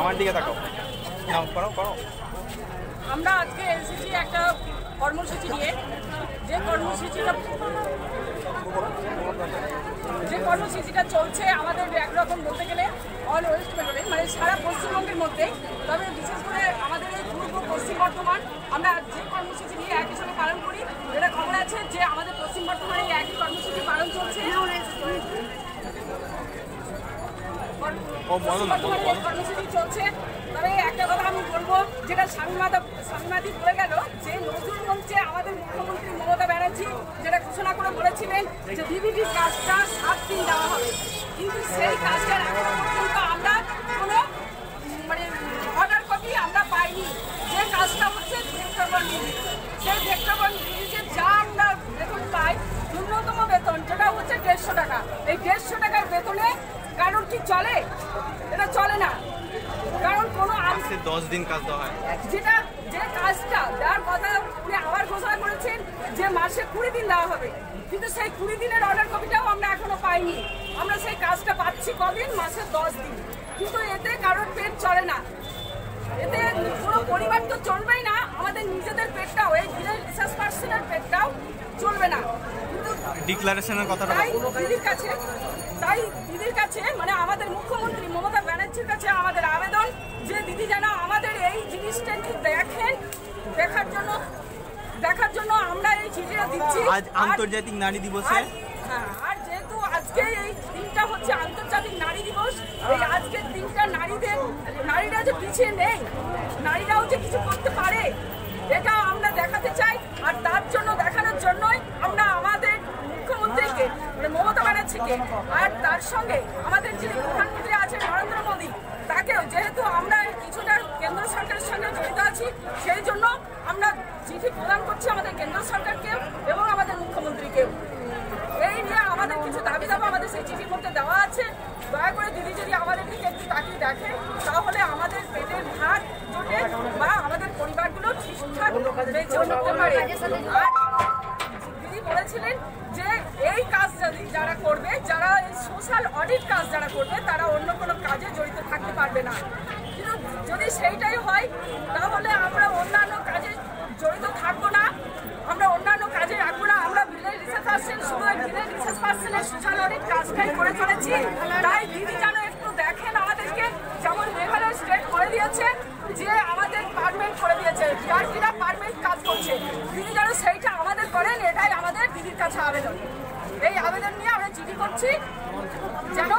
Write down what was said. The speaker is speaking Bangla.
আমার দিকে তাকাও। নাও, করো করো। আমরা আজকে এসেছি একটা কর্মসূচি নিয়ে, যে কর্মসূচিটা যে কর্মসূচিটা চলছে আমাদের একরকম বলতে গেলে অল ওয়েস্ট বেঙ্গলে মানে সারা পশ্চিমবঙ্গের মধ্যে, তবে বিশেষ করে আমাদের এই পূর্ব পশ্চিম বর্ধমান, আমরা যে কর্মসূচি নিয়ে একই সঙ্গে পালন করি এটা খবর আছে যে আমাদের পশ্চিম বর্ধমানে এই একই কর্মসূচি পালন চলছে ও বলো না বলো বর্তমানে এই কর্মসূচি চলছে তবে একটা কথা আমি বলব যেটা স্বামীমাতা স্বামীমাতি বলে গেল যে নজরুল মঞ্চে আমাদের মুখ্যমন্ত্রী মমতা ব্যানার্জি যেটা ঘোষণা করে বলেছিলেন যে ডিবিটি কাজটা সাত দিন দেওয়া হবে কিন্তু সেই কাজটার এখনও আমরা কোনো মানে অর্ডার কপি আমরা পাইনি যে কাজটা হচ্ছে ভেক্টরবন ডিবিটি সেই ভেক্টরবন ডিবিটিতে যা আমরা বেতন পাই ন্যূনতম বেতন যেটা হচ্ছে দেড়শো টাকা এই দেড়শো টাকার বেতনে কারোর কি চলে এটা চলে না কারণ কোনো আম- সে দশ দিন কাজ দেওয়া হয়। যেটা যে কাজটা দেওয়ার কথা উনি আবার ঘোষণা করেছেন যে মাসে কুড়ি দিন দেওয়া হবে। কিন্তু সেই কুড়ি দিনের অর্ডার কপিটাও আমরা এখনও পাইনি। আমরা সেই কাজটা পাচ্ছি কদিন? মাসে দশ দিন। কিন্তু এতে কারোর পেট চলে না। এতে পুরো পরিবার তো চলবেই না। আমাদের নিজেদের পেটটাও এই রিসার্চ পার্সনের পেটটাও চলবে না। ডিক্লারেশনের কথাটা তাই দিদির কাছে তাই দিদির কাছে মানে আমাদের মুখ্যমন্ত্রী মমতা ব্যানার্জির কাছে আমাদের দিদি যেন আমাদের এই জিনিসটা একটু দেখেন দেখার জন্য দেখার জন্য আমরা এই চিঠিটা দিচ্ছি। আজ আন্তর্জাতিক নারী দিবসে। হ্যাঁ, আর যেহেতু আজকে এই দিনটা হচ্ছে আন্তর্জাতিক নারী দিবস এই আজকের দিনটা নারীদের নারীরা যে পিছিয়ে নেই নারীরাও যে কিছু করতে পারে এটা আমরা দেখাতে চাই। আর তার জন্য দেখানোর জন্যই আমরা আমাদের মুখ্যমন্ত্রীকে মানে মমতা ব্যানার্জিকে আর তার সঙ্গে আমাদের যিনি প্রধানমন্ত্রী আছেন নরেন্দ্র মোদী তাকেও যেহেতু আমরা কিছুটা কেন্দ্র সরকারের সঙ্গে জড়িত আছি সেই জন্য আমরা চিঠি প্রদান করছি আমাদের কেন্দ্র সরকারকেও এবং আমাদের মুখ্যমন্ত্রীকেও এই নিয়ে আমাদের কিছু আমাদের সেই চিঠির মধ্যে দেওয়া আছে। দয়া করে দিদি যদি আমাদের দিকে একটু তাকিয়ে দেখে তাহলে আমাদের পেটের ভাত জোটে বা আমাদের পরিবারগুলো ঠিকঠাক বেঁচে উঠতে পারে। আর দিদি বলেছিলেন যে, এই কাজ যদি যারা করবে, যারা এই সোশ্যাল অডিট কাজ যারা করবে, তারা অন্য কোনো কাজে জড়িত থাকতে পারবে না। কিন্তু যদি সেইটাই হয়, তাহলে আমরা অন্যান্য কাজে জড়িত থাকব না আমরা অন্যান্য কাজে রাখব না আমরা ভিলেজ রিসার্চ পার্সন শুধু ভিলেজ রিসার্চ পার্সনের সোশ্যাল অডিট কাজটাই করে চলেছি। তাই দিদি যেন একটু দেখেন আমাদেরকে যেমন মেঘালয় স্টেট করে দিয়েছে, যে আমাদের পারমেন্ট করে দিয়েছে। বিআরপিরা পারমেন্ট কাজ করছে। দিদি যেন সেইটা আমাদের করেন, এটাই আমাদের দিদির কাছে আবেদন। এই আবেদন নিয়ে আমরা চিঠি করছি। যেন